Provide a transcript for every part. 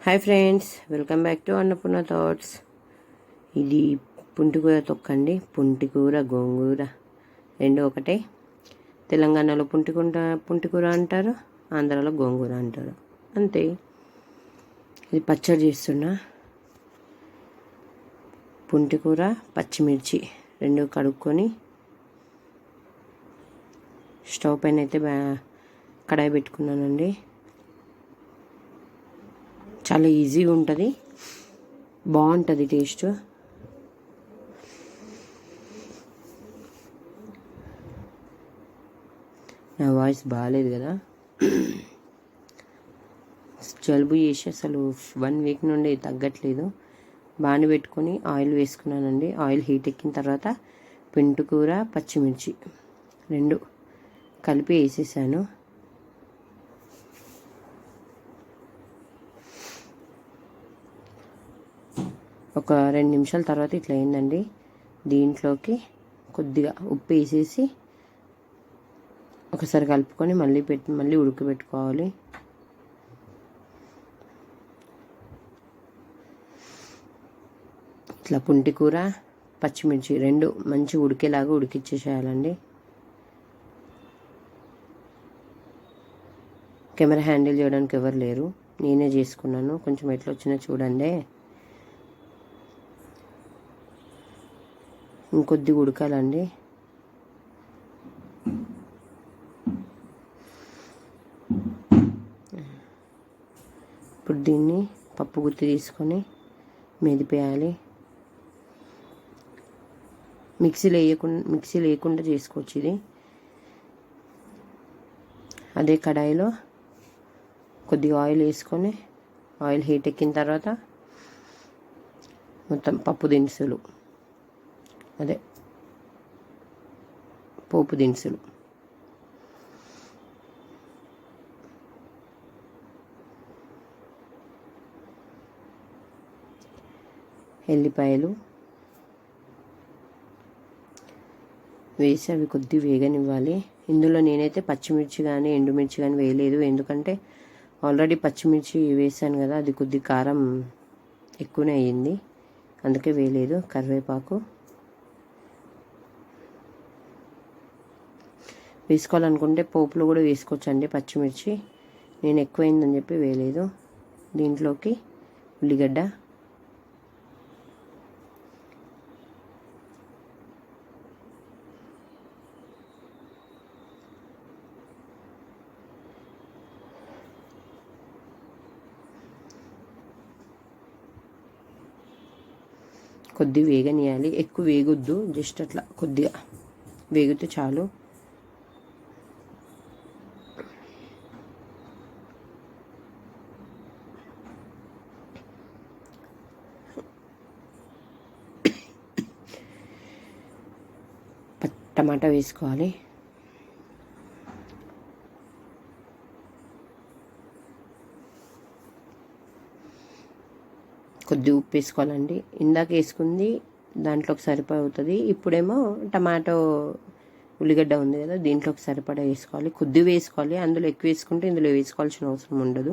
Hi friends welcome back to Annapurna thoughts ఇది పుంటికూర తొక్కండి. పుంటికూర గోంగూర రెండు ఒకటే. తెలంగాణలో పుంటికుంట పుంటికూర అంటారు ఆంధ్రాలో గోంగూర అంటారు. అంతే. ఇది పచ్చడి చేస్తున్నా. పుంటికూర పచ్చిమిర్చి రెండు కడుక్కొని స్టవ్ పైన అయితే బా కడాయి పెట్టుకున్నానండి. చాలా ఈజీగా ఉంటుంది. బాగుంటుంది టేస్ట్. నా వాయిస్ బాగాలేదు కదా. జలుబు చేసి అసలు వన్ వీక్ నుండి తగ్గట్లేదు. బాగానే పెట్టుకొని ఆయిల్ వేసుకున్నానండి. ఆయిల్ హీట్ ఎక్కిన తర్వాత పింటుకూర పచ్చిమిర్చి రెండు. కలిపి వేసేసాను. ఒక రెండు నిమిషాల తర్వాత ఇట్లా అయిందండి. దీంట్లోకి కొద్దిగా ఉప్పు వేసేసి ఒకసారి కలుపుకొని మళ్ళీ పెట్టి మళ్ళీ ఉడకబెట్టుకోవాలి. ఇట్లా పుంటి కూర పచ్చిమిర్చి రెండు మంచి ఉడికేలాగా ఉడికిచ్చేసేయాలండి. కెమెరా హ్యాండిల్ చేయడానికి ఎవరు లేరు. నేనే చేసుకున్నాను. కొంచెం ఎట్లా వచ్చినా చూడండి. ఇంకొద్ది ఉడకాలండి. ఇప్పుడు దీన్ని పప్పు గుత్తి తీసుకొని మెదిపేయాలి మిక్సీ వేయకుండా మిక్సీ లేకుండా చేసుకోవచ్చు ఇది. అదే కడాయిలో కొద్దిగా ఆయిల్ వేసుకొని ఆయిల్ హీట్ ఎక్కిన తర్వాత మొత్తం పప్పు దినుసులు. అదే పోపు దినుసులు. ఎల్లిపాయలు వేసి అవి కొద్ది వేగనివ్వాలి. ఇందులో నేనైతే పచ్చిమిర్చి కానీ ఎండుమిర్చి కానీ వేయలేదు. ఎందుకంటే ఆల్రెడీ పచ్చిమిర్చి వేసాను కదా అది కొద్ది కారం ఎక్కువనే అయ్యింది. అందుకే వేయలేదు కరివేపాకు. వేసుకోవాలనుకుంటే పోపులో కూడా వేసుకోవచ్చండి పచ్చిమిర్చి. నేను ఎక్కువైందని చెప్పి వేయలేదు. దీంట్లోకి ఉల్లిగడ్డ కొద్ది వేగనీయాలి ఎక్కువ వేగొద్దు. జస్ట్ అట్లా కొద్దిగా వేగితే చాలు. టమాటా వేసుకోవాలి. కొద్ది ఉప్పు వేసుకోవాలండి. ఇందాక వేసుకుంది దాంట్లోకి సరిపోతుంది ఇప్పుడేమో టమాటో ఉల్లిగడ్డ ఉంది కదా దీంట్లోకి సరిపడా వేసుకోవాలి. కొద్ది వేసుకోవాలి అందులో ఎక్కువ వేసుకుంటే ఇందులో వేసుకోవాల్సిన అవసరం ఉండదు.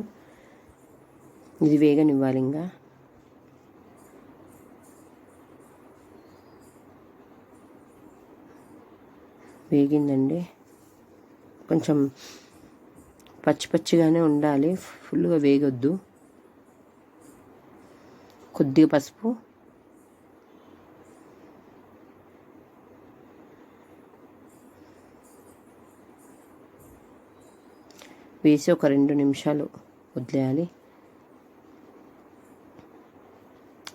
ఇది వేగనివ్వాలి ఇంకా. వేగిందండి. కొంచెం పచ్చి పచ్చిగానే ఉండాలి ఫుల్గా వేగొద్దు. కొద్దిగా పసుపు. వేసి ఒక రెండు నిమిషాలు వదిలేయాలి.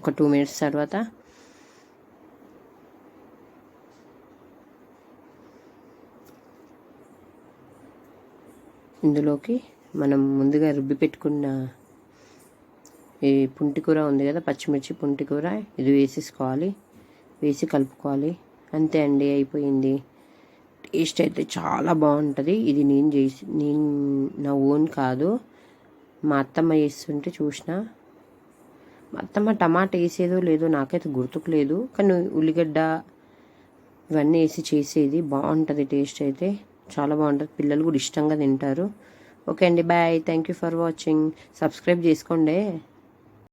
ఒక టూ మినిట్స్ తర్వాత ఇందులోకి మనం ముందుగా రుబ్బి పెట్టుకున్న ఈ పుంటికూర ఉంది కదా పచ్చిమిర్చి పుంటికూర ఇది వేసేసుకోవాలి వేసి కలుపుకోవాలి. అంతే అండి అయిపోయింది. టేస్ట్ అయితే చాలా బాగుంటుంది. ఇది నేను చేసి నేను నా ఓన్ కాదు. మా అత్తమ్మ చేస్తుంటే చూసిన. మా అత్తమ్మ టమాటా వేసేదో లేదో నాకైతే గుర్తుకు లేదు. కానీ ఉల్లిగడ్డ ఇవన్నీ వేసి చేసేది బాగుంటుంది టేస్ట్ అయితే. చాలా బాగుంటుంది. పిల్లలు కూడా ఇష్టంగా తింటారు. ఓకే అండి bye. Thank you for watching. Subscribe చేసుకోండి.